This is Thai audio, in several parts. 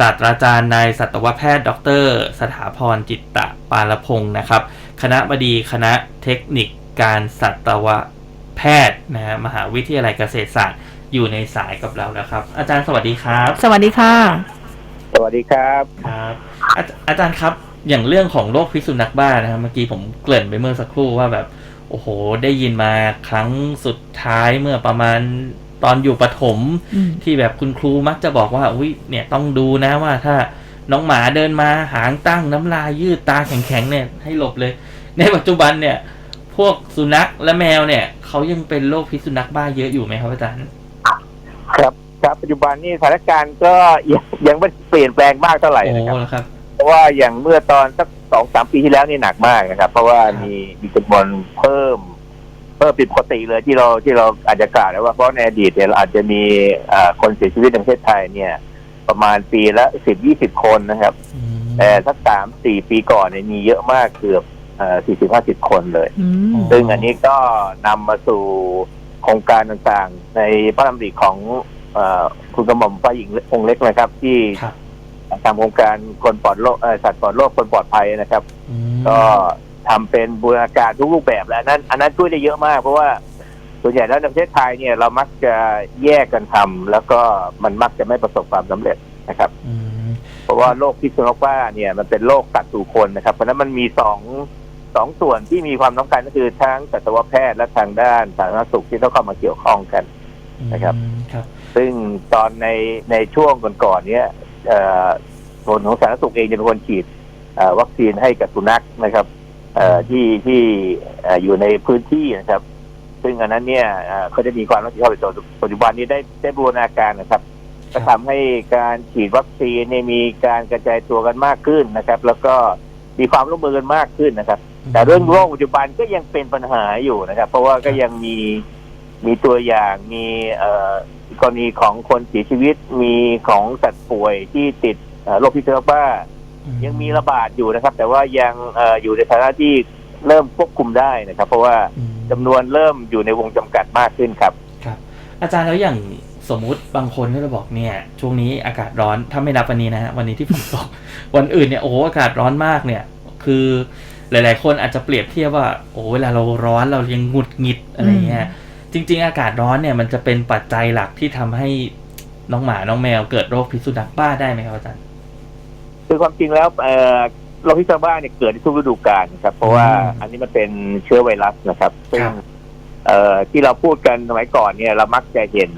ศาสตราจารย์นายสัตวแพทย์ ดร สถาพรจิตตะปาลพงศ์นะครับ คณะบดีคณะเทคนิคการสัตวแพทย์นะฮะมหาวิทยาลัยเกษตรศาสตร์อยู่ในสายกับเราแล้วครับ อาจารย์สวัสดีครับ สวัสดีค่ะ สวัสดีครับครับอาอาจารย์ครับอย่างเรื่องของโรคพิษสุนัขบ้านะครับเมื่อกี้ผมเกริ่นไปเมื่อสักครู่ว่าแบบ โอ้โห ได้ยินมาครั้งสุดท้ายเมื่อประมาณ ตอนอยู่ประถมอืมที่แบบคุณครูมักจะบอกว่าอุ้ยเนี่ยต้องดูนะว่าถ้าน้องหมาเดินมาหางตั้งน้ำลายยืดตาแข็งๆเนี่ยให้หลบเลย ในปัจจุบันเนี่ย พวกสุนัขและแมวเนี่ยเขายังเป็นโรคพิษสุนัขบ้าเยอะอยู่ไหมครับอาจารย์ครับครับปัจจุบันนี้สถานการณ์ก็ยังยังไม่เปลี่ยนแปลงมากเท่าไหร่โอ้นะครับแล้วครับเพราะว่าอย่างเมื่อตอนสักสองสามปีที่แล้วนี่หนักมากนะครับ เพราะว่าครับมีมีจำนวนเพิ่ม เพิ่มผิดปกติเลยที่เราที่เราอาจจะกล่าวได้ว่าเพราะในอดีตเนี่ยเราอาจจะมีเอ่อคนเสียชีวิตในประเทศไทยเนี่ย ประมาณปีละสิบยี่สิบคนนะครับอืมแต่สักสามสี่ปีก่อนเนี่ยมีเยอะมากเกือบสี่สิบห้าสิบคนเลยอืมซึ่งอันนี้ก็นำมาสู่โครงการต่างๆ ในพระดำริของเออคุณกระหม่อมพระหญิงองค์เล็กนะครับ ที่ครับทำโครงการคนปลอดโรคเอ่อสัตว์ปลอดโรคคนปลอดภัยนะครับอืมก็ ทำเป็นบูรณาการทุกรูปแบบแล้วอันนั้นอันนั้นช่วยได้เยอะมาก เพราะว่าส่วนใหญ่แล้วในประเทศไทยเนี่ยเรามักจะแยกกันทำแล้วก็มันมักจะไม่ประสบความสำเร็จนะครับอืมเพราะว่าโรคพิษสุนัขบ้าเนี่ยมันเป็นโรคตัดสู่คนนะครับ เพราะฉะนั้นมันมีสองสองส่วนที่มีความสำคัญก็คือทั้งสัตวแพทย์และทางด้านสาธารณสุขที่ต้องเข้ามาเกี่ยวข้องกันนะครับอืมครับซึ่งตอนในในช่วงก่อนๆเนี้ยเอ่อส่วนของสาธารณสุขเองจะเป็นคนฉีดเอ่อวัคซีนให้กับสุนัขนะครับเอ่อ ที่ที่เอ่ออยู่ในพื้นที่นะครับ ซึ่งอันนั้นเนี่ยเอ่อเขาจะมีความรับผิดชอบในตัวปัจจุบันนี้ได้ได้บูรณาการนะครับก็ทำให้การฉีดวัคซีนเนี่ยมีการกระจายตัวกันมากขึ้นนะครับ แล้วก็มีความร่วมมือกันมากขึ้นนะครับ แต่เรื่องโรคปัจจุบันก็ยังเป็นปัญหาอยู่นะครับ เพราะว่าก็ยังมีมีตัวอย่างมีเอ่อกรณีของคนเสียชีวิตมีของสัตว์ป่วยที่ติดเอ่อโรคพิษสุนัขบ้า ยังมีระบาดอยู่นะครับ แต่ว่ายังเอ่ออยู่ในสถานะที่เริ่มควบคุมได้นะครับ เพราะว่าอืมจำนวนเริ่มอยู่ในวงจำกัดมากขึ้นครับ ครับ อาจารย์แล้วอย่างสมมุติบางคนก็จะบอกเนี่ย ช่วงนี้อากาศร้อนถ้าไม่นับวันนี้นะฮะวันนี้ที่ฝนตกวันอื่นเนี่ยโอ้โหอากาศร้อนมากเนี่ย คือหลาย ๆ คนอาจจะเปรียบเทียบว่า โอ้เวลาเราร้อนเรายังหงุดหงิดอะไรเงี้ยจริง ๆ อากาศร้อนเนี่ยมันจะเป็นปัจจัยหลักที่ทำให้น้องหมาน้องแมวเกิดโรคพิษสุนัขบ้าได้ไหมครับอาจารย์ คือความจริงแล้วเอ่อโรคพิษสุนัขบ้าเนี่ยเกิดในทุกฤดูกาลนะครับ เพราะว่าอืม อันนี้มันเป็นเชื้อไวรัสนะครับซึ่งครับเอ่อที่เราพูดกันสมัยก่อนเนี่ยเรามักจะเห็น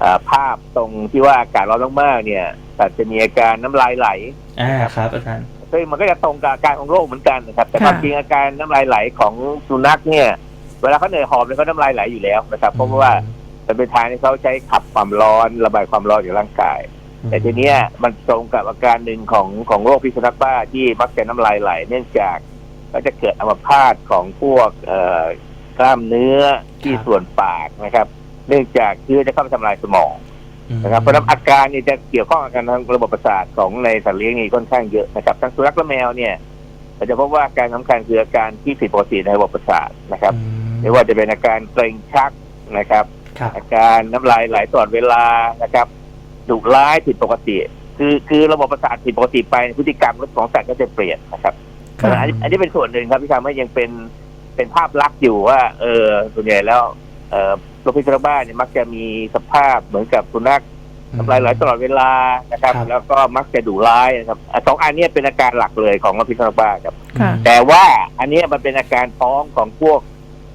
เอ่อภาพตรงที่ว่าอากาศร้อนมากๆเนี่ยอาจจะมีอาการน้ำลายไหล อ่าครับอาจารย์ ซึ่งมันก็จะตรงกับอาการของโรคเหมือนกันนะครับ แต่ค่ะความจริงอาการน้ำลายไหลของสุนัขเนี่ย เวลาเขาเหนื่อยหอบเนี่ยเขาน้ำลายไหลอยู่แล้วนะครับเพราะว่ามันเป็นทางที่เขาใช้ขับความร้อนระบายความร้อนจากร่างกาย แต่ทีเนี้ยมันตรงกับอาการหนึ่งของของโรคพิษสุนัขบ้าที่มักจะน้ำลายไหล เนื่องจากก็จะเกิดอัมพาตของพวกเอ่อกล้ามเนื้อที่ครับส่วนปากนะครับ เนื่องจากเชื้อจะเข้าไปทำลายสมองอืมนะครับเพราะฉะนั้นอาการเนี่ยจะเกี่ยวข้องกับการทางระบบประสาทของในสัตว์เลี้ยงนี่ค่อนข้างเยอะนะครับทั้งสุนัขและแมวเนี่ยเราจะพบว่าอาการสำคัญคืออาการที่ผิดปกติในระบบประสาทนะครับอืมไม่ว่าจะเป็นอาการเกร็งชักนะครับครับอาการน้ำลายไหลตลอดเวลานะครับ ดุร้ายผิดปกติ คือคือระบบประสาทผิดปกติไปพฤติกรรมของสัตว์ก็จะเปลี่ยนนะครับเพราะฉะนั้นอันนี้อันนี้เป็นส่วนหนึ่งครับที่ทำให้ยังเป็นเป็นภาพลักษณ์อยู่ว่า เออส่วนใหญ่แล้ว เอ่อโรคพิษสุนัขบ้าเนี่ยมักจะมีสภาพเหมือนกับสุนัขน้ำลายไหลตลอดเวลานะครับครับ แล้วก็มักจะดุร้ายนะครับอะสองอันเนี้ยเป็นอาการหลักเลยของโรคพิษสุนัขบ้าครับค่ะแต่ว่าอันเนี้ยมันเป็นอาการท้องของพวก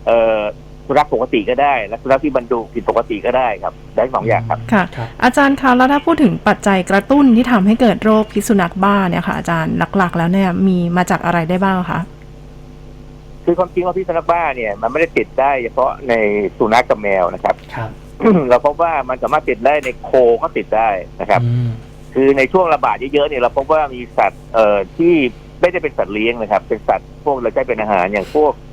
เอ่อ สุนัขปกติก็ได้ และสุนัขที่บรรดุผิดปกติก็ได้ครับได้สองอย่างครับ ค่ะ ครับ อาจารย์คะแล้วถ้าพูดถึงปัจจัยกระตุ้นที่ทำให้เกิดโรคพิษสุนัขบ้าเนี่ยค่ะอาจารย์หลักๆ แล้วเนี่ยมีมาจากอะไรได้บ้างคะคือความจริงว่าพิษสุนัขบ้าเนี่ยมันไม่ได้ติดได้เฉพาะในสุนัขกับแมวนะครับ ครับเราพบว่ามันสามารถติดได้ในโคก็ติดได้นะครับ อืมคือในช่วงระบาดเยอะๆเนี่ยเราพบว่ามีสัตว์เอ่อที่ไม่ได้เป็นสัตว์เลี้ยงนะครับ เป็นสัตว์พวกเราใช้เป็นอาหารอย่างพวกเอ่อ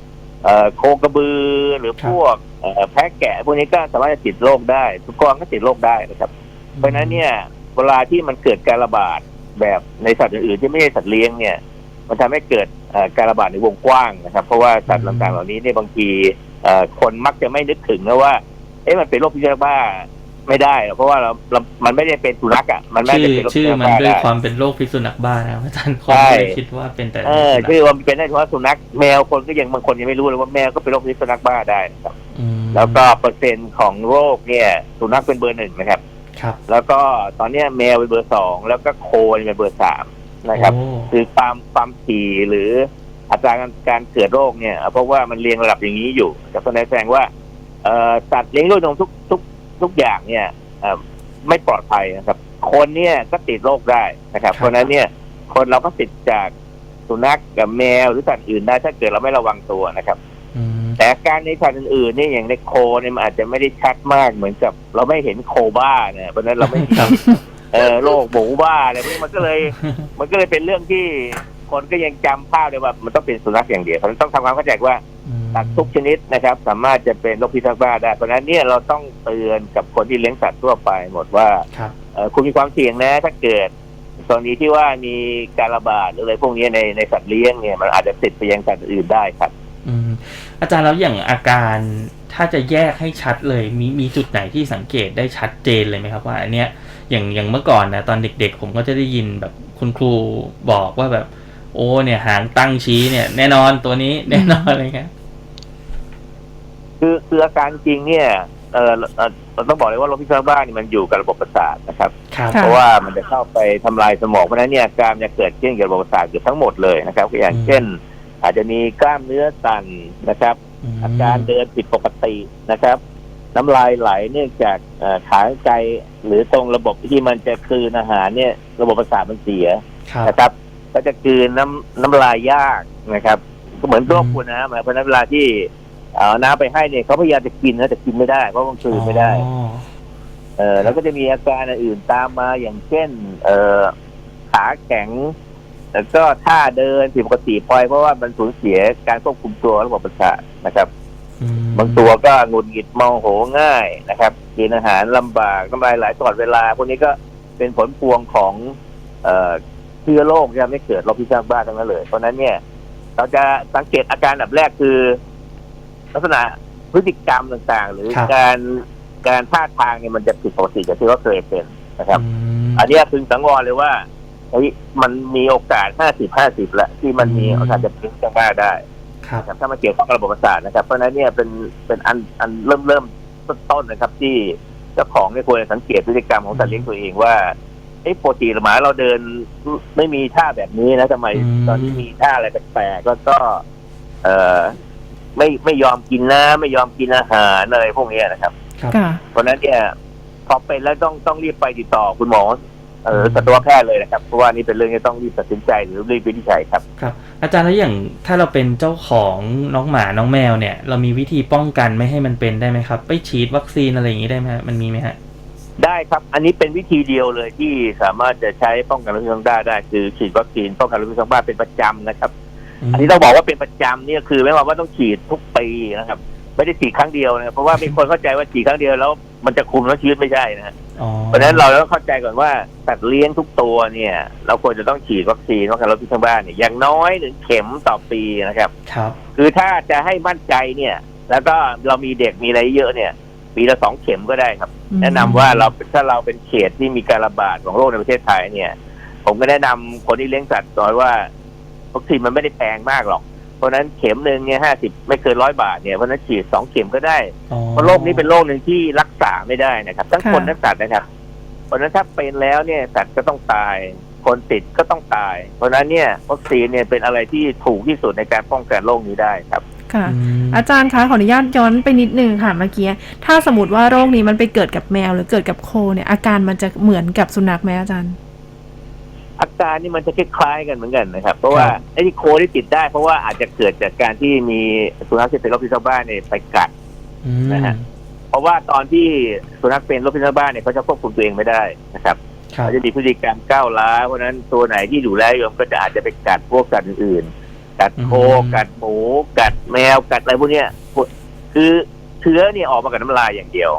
โคกระบือหรือพวกเอ่อแพะแกะพวกนี้ก็สามารถจะติดโรคได้ทุกกองก็ติดโรคได้นะครับ เพราะฉะนั้นเนี่ยเวลาที่มันเกิดการระบาดแบบในสัตว์อื่นๆที่ไม่ใช่สัตว์เลี้ยงเนี่ย มันทำให้เกิดเอ่อการระบาดในวงกว้างนะครับ เพราะว่าสัตว์ต่างๆเหล่านี้เนี่ยบางทีเอ่อคนมักจะไม่นึกถึงนะว่าเอ๊ะมันเป็นโรคพิษสุนัขบ้า ไม่ได้หรอกเพราะว่าเราเรามันไม่ได้เป็นสุนัขอะมันไม่ชื่อได้เป็นโรคชื่อพิษสุมันบ้าด้วยได้ความเป็นโรคพิษสุนัขบ้านะครับอาจารย์คนใช่ก็เลยคิดว่าเป็นแต่เออสุนัขชื่อว่ามันเป็นได้เฉพาะสุนัขแมวคนก็ยังบางคนยังไม่รู้เลยว่าแมวก็เป็นโรคพิษสุนัขบ้าได้นะครับ มแล้วก็เปอร์เซ็นต์ของโรคเนี่ย สุนัขเป็นเบอร์หนึ่งนะครับ ครับแล้วก็ตอนเนี้ยแมวเป็นเบอร์สองแล้วก็โคเป็นเบอร์สามนะครับ โอ้คือความความถี่หรืออัตราการการเกิดโรคเนี่ย เพราะว่ามันเรียงระดับอย่างนี้อยู่แต่ก็แสดงว่าเอ่อสัตว์เลี้ยงลูกนมทุกทุก ทุกอย่างเนี่ยเอ่อไม่ปลอดภัยนะครับ คนเนี่ยก็ติดโรคได้นะครับ เพราะฉะนั้นเนี่ยคนเราก็ติดจากสุนัขกับแมวหรือสัตว์อื่นได้ถ้าเกิดเราไม่ระวังตัวนะครับอืมแต่อาการในสัตว์อื่นๆเนี่ยอย่างในโคเนี่ยมันอาจจะไม่ได้ชัดมากเหมือนกับ เราไม่เห็นโคบ้าเนี่ยเพราะฉะนั้นเราไม่มีครับเออโรคหมูบ้าอะไรพวกนี้มันก็เลย มันก็เลยเป็นเรื่องที่คนก็ยังจำภาพเลยว่ามันต้องเป็นสุนัขอย่างเดียวเพราะฉะนั้นต้องทำความเข้าใจว่าอืม สัตว์ทุกชนิดนะครับ สามารถจะเป็นโรคพิษสุนัขบ้าได้ เพราะฉะนั้นเนี่ยเราต้องเตือนกับคนที่เลี้ยงสัตว์ทั่วไปหมดว่าครับเอ่อคุณมีความเสี่ยงนะถ้าเกิดกรณีที่ว่ามีการระบาดหรืออะไรพวกนี้ในในสัตว์เลี้ยงเนี่ยมันอาจจะติดไปยังสัตว์อื่นได้ครับอืมอาจารย์แล้วอย่างอาการถ้าจะแยกให้ชัดเลยมีมีจุดไหนที่สังเกตได้ชัดเจนเลยไหมครับว่าอันเนี้ยอย่างอย่างเมื่อก่อนนะตอนเด็ก ๆ ผมก็จะได้ยินแบบคุณครูบอกว่าแบบ โอ้เนี่ยหางตั้งชี้เนี่ย แน่นอนตัวนี้แน่นอนอะไรเงี้ย คือคืออาการจริงเนี่ยเออเอ่อเราต้องบอกเลยว่าโรคพิษสุนัขบ้านี่มันอยู่กับระบบประสาทนะครับ ครับค่ะเพราะว่ามันจะเข้าไปทำลายสมองเพราะฉะนั้นเนี่ยอาการจะเกิดขึ้นกับระบบประสาทเกือบทั้งหมดเลยนะครับอย่างเช่น อาจจะมีกล้ามเนื้อสั่นนะครับมอาการเดินผิดปกตินะครับ น้ำลายไหลเนื่องจากเอ่อขาไกลหรือตรงระบบที่มันจะคืนอาหารเนี่ย ระบบประสาทมันเสียครับนะครับ ก็จะคืนน้ำน้ำลายยากนะครับ ก็เหมือนโรคอืมกลัวน้ำอะเพราะฉะนั้นเวลาที่ เอาน้ำไปให้เนี่ยเขาพยายามจะกินนะแต่กินไม่ได้ เพราะมันคืนไม่ได้ อ๋อเออแล้วก็จะมีอาการอื่นตามมาอย่างเช่น เอ่อขาแข็ง แล้วก็ท่าเดินผิดปกติปล่อยเพราะว่ามันสูญเสียการควบคุมตัวระบบประสาทนะครับ อืมบางตัวก็หงุดหงิดโมโหง่ายนะครับกินอาหารลำบากน้ำลายไหลตลอดเวลา พวกนี้ก็เป็นผลพวงของเอ่อเชื้อโรคที่ทำให้เกิดโรคพิษสุนัขบ้าทั้งนั้นเลย เพราะฉะนั้นเนี่ย เราจะสังเกตอาการอันดับแรกคือ ลักษณะพฤติกรรมต่างๆ หรือการการท่าทางเนี่ยมันจะผิดปกติจากที่ว่าเคยเป็นนะครับ อืม อันเนี้ยพึงสังวรเลยว่าเฮ้ยมันมีโอกาสห้าสิบห้าสิบละที่มันมีอืม โอกาสจะเป็นจะบ้าได้ครับ นะครับถ้ามันเกี่ยวข้องกับระบบประสาทนะครับ เพราะฉะนั้นเนี่ยเป็นเป็นอันอันเริ่มเริ่มต้นๆนะครับ ที่เจ้าของเนี่ยควรจะสังเกตพฤติกรรมของสัตว์เลี้ยงตัวเองว่าไอ้ปกติหมาเราเดินไม่มีท่าแบบนี้นะทำไมอืม ตอนนี้มีท่าอะไรแปลกๆก็ก็ เอ่อ ไม่ไม่ยอมกินน้ำไม่ยอมกินอาหารอะไรพวกเนี้ยนะครับครับ ค่ะ เพราะฉะนั้นเนี่ยพอเป็นแล้วต้องต้องรีบไปติดต่อคุณหมอเอออืมสัตวแพทย์เลยนะครับ เพราะว่านี่เป็นเรื่องที่ต้องรีบตัดสินใจหรือรีบวินิจฉัยครับ ครับ อาจารย์แล้วอย่างถ้าเราเป็นเจ้าของน้องหมาน้องแมวเนี่ย เรามีวิธีป้องกันไม่ให้มันเป็นได้ไหมครับ ไปฉีดวัคซีนอะไรอย่างนี้ได้ไหมฮะมันมีไหมฮะ ได้ครับอันนี้เป็นวิธีเดียวเลยที่สามารถจะใช้ป้องกันโรคพิษสุนัขบ้าได้คือฉีดวัคซีนป้องกันโรคพิษสุนัขบ้าเป็นประจำนะครับ อันนี้ต้องบอกว่าเป็นประจำเนี่ยคือไม่ว่าว่าต้องฉีดทุกปีนะครับ ไม่ได้ฉีดครั้งเดียวนะครับเพราะว่ามีคนเข้าใจว่าฉีดครั้งเดียวแล้วมันจะคุมทั้งชีวิตไม่ใช่นะฮะอ๋อเพราะฉะนั้นเราต้องเข้าใจก่อนว่าสัตว์เลี้ยงทุกตัวเนี่ย เราควรจะต้องฉีดวัคซีนป้องกันโรคพิษสุนัขบ้าเนี่ยอย่างน้อยหนึ่งเข็มต่อปีนะครับ ครับ คือถ้าจะให้มั่นใจเนี่ย แล้วก็เรามีเด็กมีอะไรเยอะเนี่ยปีละสองเข็มก็ได้ครับอืมแนะนำว่าเราถ้าเราเป็นเขตที่มีการระบาดของโรคในประเทศไทยเนี่ย ผมก็แนะนำคนที่เลี้ยงสัตว์ก่อนว่า วัคซีนมันไม่ได้แพงมากหรอก เพราะฉะนั้นเข็มหนึ่งเนี่ยห้าสิบไม่เกินร้อยบาทเนี่ยเพราะฉะนั้นฉีดสองเข็มก็ได้อ๋อเพราะโรคนี้เป็นโรคหนึ่งที่รักษาไม่ได้นะครับ ทั้งคนค่ะทั้งสัตว์นะครับ เพราะฉะนั้นถ้าเป็นแล้วเนี่ยสัตว์ก็ต้องตาย คนติดก็ต้องตาย เพราะฉะนั้นเนี่ยวัคซีนเนี่ยเป็นอะไรที่ถูกที่สุดในการป้องกันโรคนี้ได้ครับค่ะอืมอาจารย์คะขออนุญาตย้อนไปนิดนึงค่ะเมื่อกี้ถ้าสมมติว่าโรคนี้มันไปเกิดกับแมวหรือเกิดกับโคเนี่ยอาการมันจะเหมือนกับสุนัขไหมอาจารย์ อาการนี่มันจะคล้ายๆกันเหมือนกันนะครับ เพราะว่าครับไอ้ที่โคที่ติดได้ เพราะว่าอาจจะเกิดจากการที่มีสุนัขที่เป็นโรคพิษสุนัขบ้าเนี่ยไปกัดอืมนะฮะเพราะว่าตอนที่สุนัขเป็นโรคพิษสุนัขบ้าเนี่ยเขาจะควบคุมตัวเองไม่ได้นะครับครับเขาจะมีพฤติกรรมก้าวร้าวเพราะฉะนั้นตัวไหนที่อยู่แล้วโยมก็จะอาจจะไปกัดพวกสัตว์อื่นๆกัดโคอืมกัดหมูกัดแมวกัดอะไรพวกเนี้ยพวกคือเชื้อเนี่ยออกมากับน้ำลายอย่างเดียว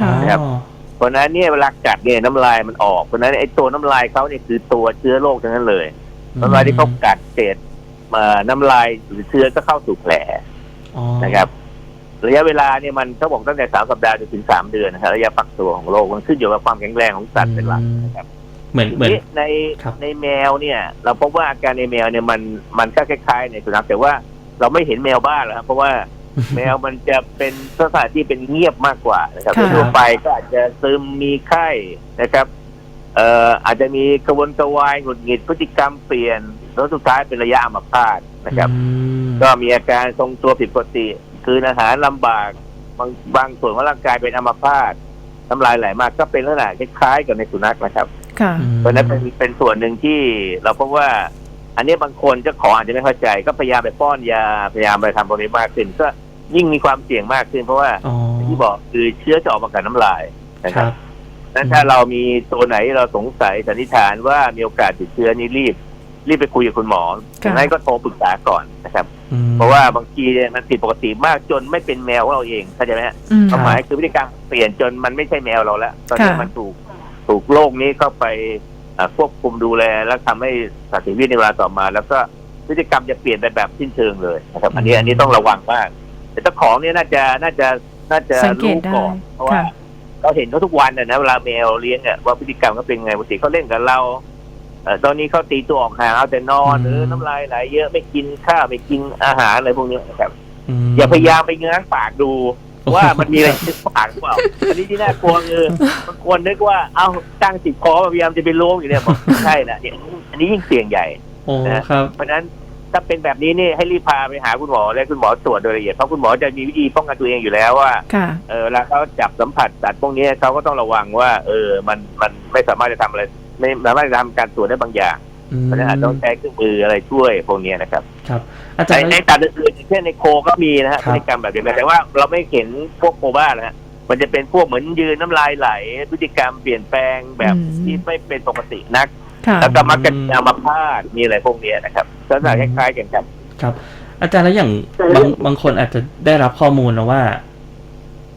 ค่ะครับอ๋อ เพราะฉะนั้นเนี่ยเวลากัดเนี่ยน้ำลายมันออกเพราะฉะนั้นไอ้ตัวน้ำลายเขาเนี่ยคือตัวเชื้อโรคทั้งนั้นเลยน้ำลายที่เขากัดเศษมาน้ำลายหรือเชื้อก็เข้าสู่แผลอ๋อนะครับ ระยะเวลาเนี่ยมันเขาบอกตั้งแต่สามสัปดาห์จนถึงสามเดือนนะครับระยะฟักตัวของโรคมันขึ้นอยู่กับความแข็งแรงของสัตว์เป็นหลักนะครับเหมือนเหมือนทีนี้ในครับในแมวเนี่ย เราพบว่าอาการในแมวเนี่ยมันมันก็คล้ายๆในสุนัขแต่ว่าเราไม่เห็นแมวบ้านแล้วครับเพราะว่า แมวมันจะเป็นลักษณะที่เป็นเงียบมากกว่านะครับค่ะ ทั่วไปก็อาจจะซึมมีไข้นะครับ เอ่ออาจจะมีกระวนกระวายหงุดหงิดพฤติกรรมเปลี่ยนแล้วสุดท้ายเป็นระยะอัมพาตนะครับ อืมก็มีอาการทรงตัวผิดปกติ คืออาหารลำบากบางบางส่วนของร่างกายเป็นอัมพาตน้ำลายไหลมากก็เป็นลักษณะคล้ายๆกับในสุนัขนะครับ ค่ะอืมเพราะฉะนั้นเป็นเป็นส่วนหนึ่งที่เราพบว่า อันนี้บางคนเจ้าของอาจจะไม่เข้าใจ ก็พยายามไปป้อนยาพยายามไปทำตรงนี้มากขึ้นก็ ยิ่งมีความเสี่ยงมากขึ้น เพราะว่าอ๋อที่บอกคือเชื้อจะออกมากับน้ำลายนะคครัรับบ นั้นถ้าเรามีตัวไหนเราสงสัยสันนิษฐานว่ามีโอกาสติดเชื้อนี้รีบ รีบไปคุยกับคุณหมอค่ะ อย่างนั้นก็โทรปรึกษาก่อนนะครับ อืม เพราะว่าบางทีเนี่ยมันผิดปกติมากจนไม่เป็นแมวของเราเองเข้าใจไหมฮะ อืมความหมายคือพฤติกรรมเปลี่ยนจนมันไม่ใช่แมวเราแล้ว ตอนนี้ค่ะ มันถูกถูกโรคนี้เข้าไปอ่าควบคุมดูแล แล้วทำให้สัตว์ชีวิตในเวลาต่อมา แล้วก็พฤติกรรมจะเปลี่ยนไปแบบสิ้นเชิงเลยนะครับ อันนี้อันนี้ต้องระวังมากแต่ เจ้าของเนี่ยน่าจะน่าจะน่าจะสังเกตรู้ได้ก่อนเพราะว่าค่ะ เราเห็นเขาทุกวันน่ะนะเวลาแมวเลี้ยงอะว่าพฤติกรรมเขาเป็นไงปกติเขาเล่นกับเราเอ่อตอนนี้เขาตีตัวออกห่างเอาแต่นอนอืม หรือน้ำลายไหลเยอะไม่กินข้าวไม่กินอาหารอะไรพวกนี้นะครับ ม อย่าพยายามไปง้างปากดูว่ามันมีอะไรในปากหรือเปล่าอันนี้ที่น่ากลัวคือบางคนนึกว่าเอ้าตั้งติดคอพยายามจะไปล้วงอยู่เนี่ยบอกไม่ใช่นะเนี่ยอันนี้ยิ่งเสี่ยงใหญ่ โอ้ครับ เพราะฉะนั้น ถ้าเป็นแบบนี้นี่ให้รีบพาไปหาคุณหมอและคุณหมอตรวจโดยละเอียดเพราะคุณหมอจะมีวิธีป้องกันตัวเองอยู่แล้วว่าค่ะ เออเวลาเขาจับสัมผัสสัตว์พวกนี้เขาก็ต้องระวังว่า เออมันมันไม่สามารถจะทำอะไรไม่สามารถจะทำการตรวจได้บางอย่างอืมเพราะฉะนั้นอาจต้องใช้เครื่องมืออะไรช่วยพวกนี้นะครับครับอาจาในรย์ ในสัตว์อื่นๆอย่างเช่นในโคก็มีนะฮะคพรับฤติกรรมแบบเดียวกันแต่ว่าเราไม่เห็นพวกโคบ้านะฮะมันจะเป็นพวกเหมือนยืนน้ำลายไหล พฤติกรรมเปลี่ยนแปลงแบบอืม ที่ไม่เป็นปกตินัก ค่ะ แล้วก็มักจะมีอัมพาตมีอะไรพวกเนี้ยนะครับ ลักษณะคล้ายๆกันครับ ครับ อาจารย์แล้วอย่างบางบางคนอาจจะได้รับข้อมูลนะว่า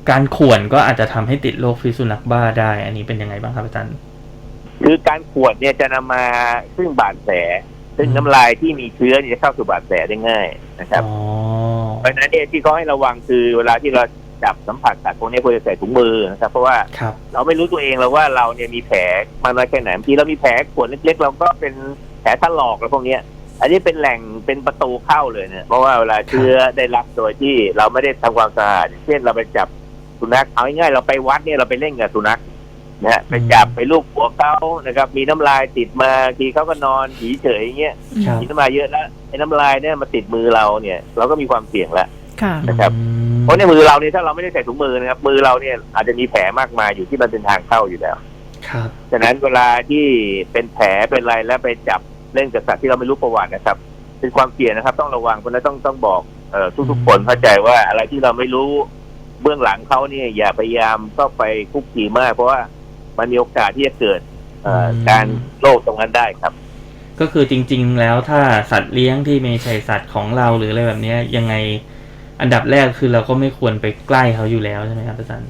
การข่วนก็อาจจะทำให้ติดโรคพิษสุนัขบ้าได้ อันนี้เป็นยังไงบ้างครับอาจารย์ คือการขวดเนี่ยจะนำมาซึ่งบาดแผลซึ่งอืมน้ำลายที่มีเชื้อเนี่ยจะเข้าสู่บาดแผลได้ง่ายนะครับอ๋อเพราะฉะนั้นเนี่ยที่เขาให้ระวังคือเวลาที่เราจับสัมผัสสัตว์พวกนี้ควรจะใส่ถุงมือนะครับ เพราะว่าครับเราไม่รู้ตัวเองเราว่าเราเนี่ยมีแผลมากน้อยแค่ไหนบางทีเรามีแผลขวดเล็กๆ เราก็เป็นแผลถลอกอะไรพวกเนี้ย อันนี้เป็นแหล่งเป็นประตูเข้าเลยเนี่ยเพราะว่าเวลาเชื้อได้รับโดยที่เราไม่ได้ทำความสะอาดอย่างเช่นเราไปจับสุนัขเอาง่ายๆเราไปวัดเนี่ยเราไปเล่นกับสุนัขนะฮะไปจับไปลูบหัวเขานะครับ มีน้ำลายติดมาทีเขาก็นอนเฉยๆอย่างเงี้ยครับมีน้ำลายเยอะแล้วไอ้น้ำลายเนี่ยมาติดมือเราเนี่ย เราก็มีความเสี่ยงแล้วค่ะนะครับอืมเพราะในมือเราเนี่ยถ้าเราไม่ได้ใส่ถุงมือนะครับ มือเราเนี่ยอาจจะมีแผลมากมายอยู่ที่มันเป็นทางเข้าอยู่แล้วครับฉะนั้นเวลาที่เป็นแผลเป็นอะไรแล้วไปจับ เล่นกับสัตว์ที่เราไม่รู้ประวัตินะครับ เป็นความเสี่ยงนะครับ ต้องระวังเพราะฉะนั้นต้องต้องบอกเอ่อทุกๆคนเข้าใจว่าอะไรที่เราไม่รู้เบื้องหลังเขาเนี่ยอย่าพยายามเข้าไปคุกคีมาก เพราะว่ามันมีโอกาสที่จะเกิดเอ่ออมการโรคตรงนั้นได้ครับ ก็คือจริง ๆ แล้วถ้าสัตว์เลี้ยงที่ไม่ใช่สัตว์ของเราหรืออะไรแบบเนี้ยยังไงอันดับแรกคือเราก็ไม่ควรไปใกล้เขาอยู่แล้วใช่ไหมครับอาจารย์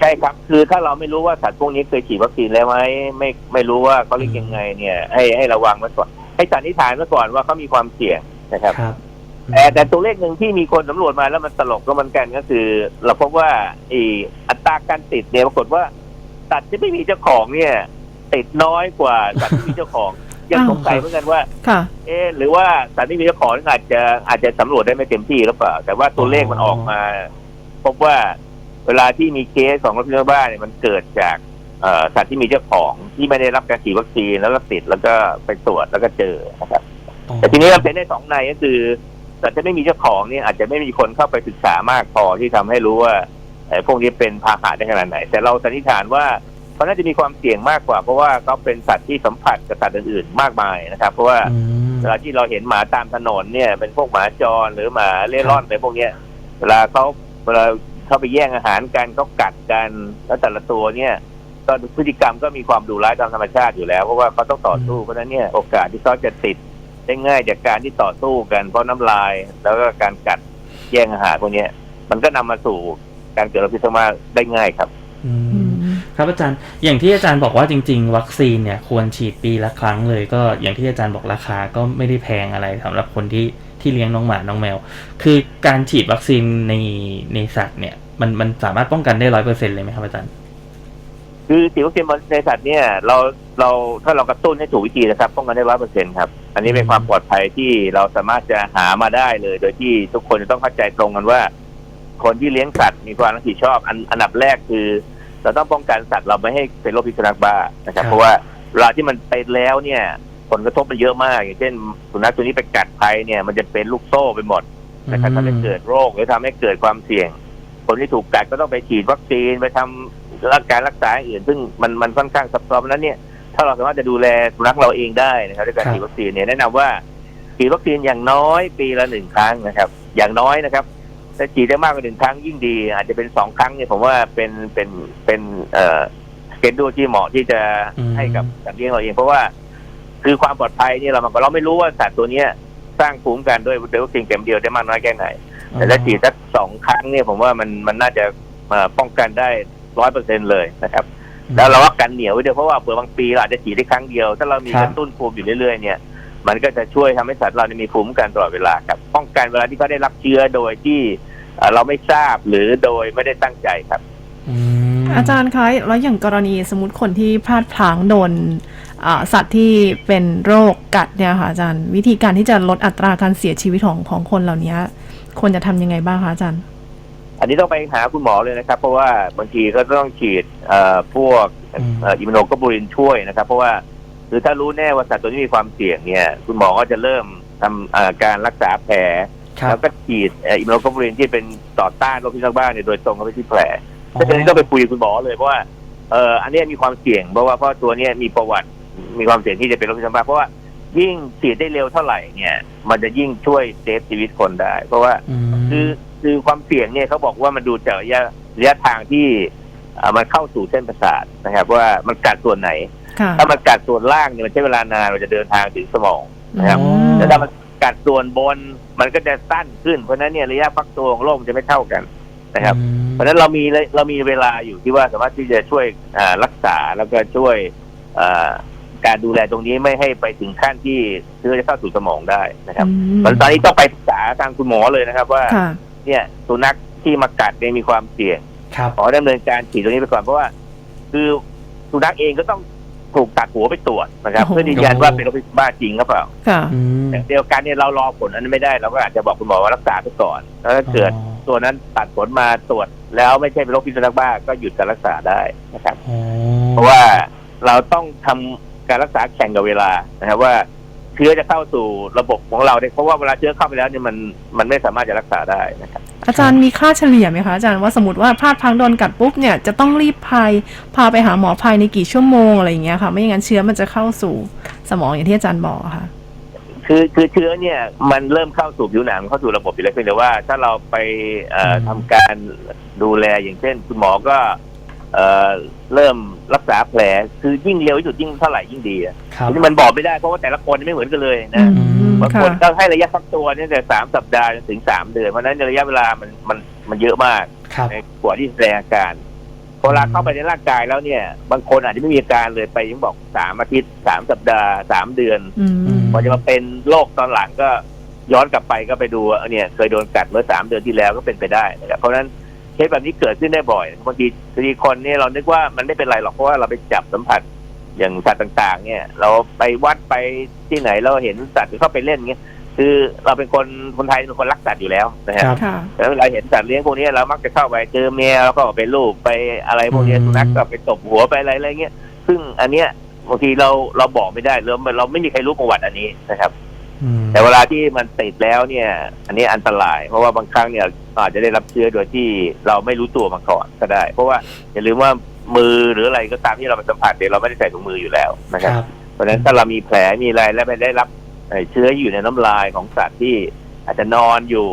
ใช่ครับ คือถ้าเราไม่รู้ว่าสัตว์พวกนี้เคยฉีดวัคซีนแล้วไหมไม่ไม่รู้ว่าเขาเลี้ยงยังไงเนี่ย ให้ให้ระวังไว้ก่อนให้สันนิษฐานไว้ก่อนว่าเขามีความเสี่ยงนะครับครับแต่แต่ตัวเลขหนึ่งที่มีคนสำรวจมาแล้วมันตลกก็เหมือนกันก็คือ เราพบว่าไอีอัตราการติดเนี่ยปรากฏว่าสัตว์ที่ไม่มีเจ้าของเนี่ย ติดน้อยกว่าสัตว์ที่มีเจ้าของยังอ้าวสงสัยเหมือนกันว่าค่ะ เอ๊ะหรือว่าสัตว์ที่มีเจ้าของอาจจะอาจจะสำรวจได้ไม่เต็มที่หรือเปล่า แต่ว่าตัวเลขมันออกมา พบว่า เวลาที่มีเคสของโรคพิษสุนัขบ้าเนี่ยมันเกิดจากเอ่อสัตว์ที่มีเจ้าของที่ไม่ได้รับการฉีดวัคซีนแล้วก็ติดแล้วก็ไปตรวจแล้วก็เจอนะครับ แต่ทีนี้มันเป็นได้สองในก็คือสัตว์ที่ไม่มีเจ้าของเนี่ยอาจจะไม่มีคนเข้าไปศึกษามากพอที่ทำให้รู้ว่าไอ้พวกนี้เป็นพาหะได้ขนาดไหน แต่เราสันนิษฐานว่าเขาน่าจะมีความเสี่ยงมากกว่า เพราะว่าเขาเป็นสัตว์ที่สัมผัสกับสัตว์อื่นๆมากมายนะครับ เพราะว่าอืมเวลาที่เราเห็นหมาตามถนนเนี่ย เป็นพวกหมาจรหรือหมาเล่ร่อนอะไรพวกเนี้ยเวลาเขาเวลา เขาไปแย่งอาหารกันเขากัดกันแล้วแต่ละตัวเนี่ยก็พฤติกรรมก็มีความดุร้ายตามธรรมชาติอยู่แล้วเพราะว่าเขาต้องต่อสู้เพราะฉะนั้นเนี่ยโอกาสที่เขาจะติดได้ง่ายจากการที่ต่อสู้กันเพราะน้ำลาย แล้วก็การกัดแย่งอาหารพวกเนี้ยมันก็นำมาสู่การเกิดโรคพิษสุนัขบ้าได้ง่ายครับอือืมมครับอาจารย์อย่างที่อาจารย์บอกว่าจริง ๆ วัคซีนเนี่ยควรฉีดปีละครั้งเลย ก็อย่างที่อาจารย์บอกราคาก็ไม่ได้แพงอะไรสำหรับคนที่ ที่เลี้ยงน้องหมาน้องแมว คือการฉีดวัคซีนในในสัตว์เนี่ย มันมันสามารถป้องกันได้ร้อยเปอร์เซ็นเลยไหมครับอาจารย์คือฉีดวัคซีนในสัตว์เนี่ยเราเราถ้าเรากระตุ้นให้ถูกวิธีนะครับป้องกันได้ร้อยเปอร์เซ็นครับ อันนี้เป็นความปลอดภัยที่เราสามารถจะหามาได้เลย โดยที่ทุกคนจะต้องเข้าใจตรงกันว่า คนที่เลี้ยงสัตว์มีความรับผิดชอบอันอันดับแรกคือ เราต้องป้องกันสัตว์เราไม่ให้เป็นโรคพิษสุนัขบ้านะครับครับเพราะว่าเวลาที่มันเป็นแล้วเนี่ย ผลกระทบมันเยอะมาก อย่างเช่นสุนัขตัวนี้ไปกัดใครเนี่ยมันจะเป็นลูกโซ่ไปหมดนะครับทำให้เกิดโรคหรือทำให้เกิดความเสี่ยง คนที่ถูกกัดก็ต้องไปฉีดวัคซีนไปทำรักการรักษาอย่างอื่น ซึ่งมันมันค่อนข้างซับซ้อนเพราะฉะนั้นเนี่ยถ้าเราสามารถจะดูแลสุนัขเราเองได้นะครับด้วยการครับฉีดวัคซีนเนี่ยแนะนำว่าฉีดวัคซีนอย่างน้อยปีละหนึ่งครั้งนะครับ อย่างน้อยนะครับถ้าฉีดได้มากกว่าหนึ่งครั้งยิ่งดี อาจจะเป็นสองครั้งเนี่ยผมว่าเป็นเป็นเป็นเอ่อสเกจดูที่เหมาะที่จะอืมให้กับสัตว์เลี้ยงเราเองเพราะว่า คือความปลอดภัยเนี่ยเรามันเราไม่รู้ว่าสัตว์ตัวเนี้ยสร้างภูมิคุ้มกันด้วยด้วยวัคซีนเข็มเดียวได้มากน้อยแค่ไหน แต่ถ้าฉีดสักสองครั้งเนี่ยผมว่ามันมันน่าจะเอ่อป้องกันได้ร้อยเปอร์เซ็นเลยนะครับ แล้วเราว่ากันเหนียวไว้ด้วยเพราะว่าเผื่อบางปีเราอาจจะฉีดได้ครั้งเดียว ถ้าเรามีครักบระตุ้นภูมิอยู่เรื่อยๆเนี่ยมันก็จะช่วยทำให้สัตว์เราเนี่ยมีภูมิคุ้มกันตลอดเวลาครับป้องกันเวลาที่เขาได้รับเชื้อโดยที่เอ่อเราไม่ทราบหรือโดยไม่ได้ตั้งใจครับอืมอาจารย์คะแล้วอย่างกรณีสมมติคนที่พลาดพลั้งโดนอ่า สัตว์ที่เป็นโรคกัดเนี่ยค่ะอาจารย์ วิธีการที่จะลดอัตราการเสียชีวิตของของคนเหล่านี้ควรจะทำยังไงบ้างคะอาจารย์ อันนี้ต้องไปหาคุณหมอเลยนะครับ เพราะว่าบางทีก็ต้องฉีดเอ่อพวกอืมเอิมโนกบูลินช่วยนะครับ เพราะว่าคือถ้ารู้แน่ว่าสัตว์ตัวนี้มีความเสี่ยงเนี่ย คุณหมอก็จะเริ่มทำเอ่อการรักษาแผลครัแล้บวก็ฉีดเอิมโนกบูลินที่เป็นต่อต้านโรคพิษสุนัขบ้าเนี่ยโดยตรงเข้าไปที่แผลอ๋อถ้าฉะนั้นก็ไปคุยกับคุณหมอเลยเพราะว่าเอ่ออันเนี้ยมีความเสี่ยงเพราะว่าเพราะตัวเนี้ยมีประวัติ มีความเสี่ยงที่จะเป็นโรคพิษสุนัขบ้าเพราะว่ายิ่งฉีดได้เร็วเท่าไหร่เนี่ย มันจะยิ่งช่วยเซฟชีวิตคนได้ เพราะว่าอืมคือคือความเสี่ยงเนี่ยเขาบอกว่ามันดูจากระยะระยะทางที่เอ่อมันเข้าสู่เส้นประสาทนะครับ ว่ามันกัดส่วนไหนค่ะถ้ามันกัดส่วนล่างเนี่ยมันใช้เวลานานมันจะเดินทางถึงสมองนะครับอืมแต่ถ้ามันกัดส่วนบนมันก็จะสั้นขึ้นเพราะฉะนั้นเนี่ยระยะฟักตัวของโรคมันจะไม่เท่ากันนะครับอืมเพราะฉะนั้นเรามีเลยเรามีเวลาอยู่ที่ว่าสามารถที่จะช่วยอ่ารักษาแล้วก็ช่วยอ่า การดูแลตรงนี้ไม่ให้ไปถึงขั้นที่เชื้อจะเข้าสู่สมองได้นะครับอืมตอนตอนนี้ต้องไปปรึกษาทางคุณหมอเลยนะครับ ว่าค่ะเนี่ยสุนัขที่มากัดเนี่ยมีความเสี่ยงครับขอดำเนินการฉีดตรงนี้ไปก่อนเพราะว่า คือสุนัขเองก็ต้องถูกตัดหัวไปตรวจนะครับโอ้โหเพื่อยืนยันว่าเป็นโรคพิษบ้าจริงหรือเปล่าค่ะอืมแต่เดียวกันเนี่ยเรารอผลอันนั้นไม่ได้เราก็อาจจะบอกคุณหมอว่ารักษาไปก่อนแล้วถ้าเกิดอ๋อตัวนั้นตัดผลมาตรวจ แล้วไม่ใช่เป็นโรคพิษสุนัขบ้าก็หยุดการรักษาได้นะครับอ๋อเพราะว่าเราต้องทำ การรักษาแข่งกับเวลานะครับว่าเชื้อจะเข้าสู่ระบบของเราเนี่ยเพราะว่าเวลาเชื้อเข้าไปแล้วเนี่ยมันมันไม่สามารถจะรักษาได้นะครับอาจารย์มีค่าเฉลี่ยไหมคะอาจารย์ว่าสมมติว่าพลาดพลั้งโดนกัดปุ๊บเนี่ยจะต้องรีบพายพาไปหาหมอภายในกี่ชั่วโมงอะไรอย่างเงี้ยค่ะ ไม่อย่างนั้นเชื้อมันจะเข้าสู่สมองอย่างที่อาจารย์บอกอะค่ะ คือคือเชื้อเนี่ยมันเริ่มเข้าสู่ผิวหนังเข้าสู่ระบบอยู่แล้วเพียงแต่ว่า ถ้าเราไปเอ่อทำการดูแลอย่างเช่น คุณหมอก็ เอ่อเริ่มรักษาแผลคือยิ่งเร็วที่สุดยิ่งเท่าไหร่ยิ่งดีอะครับทีนี้มันบอกไม่ได้เพราะว่าแต่ละคนไม่เหมือนกันเลยนะอืมบางคค่ะนก็ให้ระยะฟักตัวเนี่ยแต่สามสัปดาห์จนถึงสามเดือนเพราะฉะนั้นระยะเวลามันมันมันเยอะมากครับ ในกว่าที่แสดงอาการพอเวลาเข้าไปในร่างกายแล้วเนี่ย บางคนอาจจะไม่มีอาการเลยไปยังบอกสามอาทิตย์สามสัปดาห์สามเดือน อืม พอจะมาเป็นโรคตอนหลังก็ย้อนกลับไปก็ไปดูว่าเออเนี่ยเคยโดนกัดเมื่อสามเดือนที่แล้วก็เป็นไปได้นะครับเพราะฉะนั้นเค สแบบนี้เกิดขึ้นได้บ่อยบางทีบางทีคนเนี่ยเรานึกว่ามันไม่เป็นไรหรอกเพราะว่าเราไปจับสัมผัสอย่างสัตว์ต่าง ๆ เนี่ย เราไปวัดไปที่ไหนเราเห็นสัตว์เข้าไปเล่นเงี้ยคือเราเป็นคนคนไทยเป็นคนรักสัตว์อยู่แล้วนะคฮะรับค่ะแต่เวลาเห็นสัตว์เลี้ยงพวกนี้เรามักจะเข้าไปเจอแมวแล้วก็เอาไปลูบไปอะไรพวกนี้อืมสุนัขก็ไปตบหัวไปอะไรอะไรเงี้ยซึ่งอันเนี้ยบางทีเราเราบอกไม่ได้เราเราไม่มีใครรู้ประวัติอันนี้นะครับอืม แต่เวลาที่มันติดแล้วเนี่ย อันนี้อันตราย เพราะว่าบางครั้งเนี่ยอาจจะได้รับเชื้อโดยที่เราไม่รู้ตัวมาก่อนก็ได้ เพราะว่าอย่าลืมว่ามือหรืออะไรก็ตามที่เราไปสัมผัสเนี่ยเราไม่ได้ใส่ถุงมืออยู่แล้วนะคครับรับ เพราะฉะนั้นถ้าเรามีแผลมีอะไรและไปได้รับเอ่อเชื้ออยู่ในน้ำลายของสัตว์ที่อาจจะนอนอยู่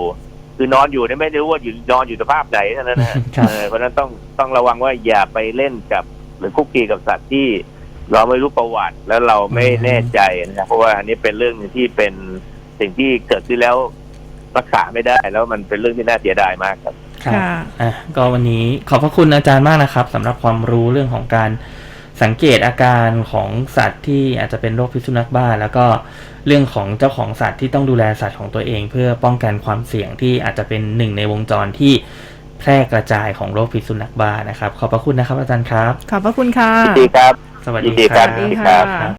คือนอนอยู่เนี่ยไม่รู้ว่าอยู่นอนอยู่สภาพไหนเท่านั้นนะฮะครับเออเพราะฉะนั้นต้องต้องระวังว่าอย่าไปเล่นกับหรือคุกคีกับสัตว์ที่ เราไม่รู้ประวัติแล้วเราไม่อืมแน่ใจนะครับเพราะว่าอันนี้เป็นเรื่องหนึ่งที่เป็นสิ่งที่เกิดขึ้นแล้วรักษาไม่ได้ แล้วมันเป็นเรื่องที่น่าเสียดายมากครับครับค่ะอะก็วันนี้ขอบพระคุณอาจารย์มากนะครับสำหรับความรู้เรื่องของการสังเกตอาการของสัตว์ที่อาจจะเป็นโรคพิษสุนัขบ้า แล้วก็เรื่องของเจ้าของสัตว์ที่ต้องดูแลสัตว์ของตัวเอง เพื่อป้องกันความเสี่ยงที่อาจจะเป็นหนึ่งในวงจรที่ แพร่กระจายของโรคพิษสุนัขบ้านะครับ ขอบพระคุณนะครับอาจารย์ครับ ขอบพระคุณค่ะดีครับ สวัสยิดีนดีคครัรับ บ สวัสดีครับค่ะ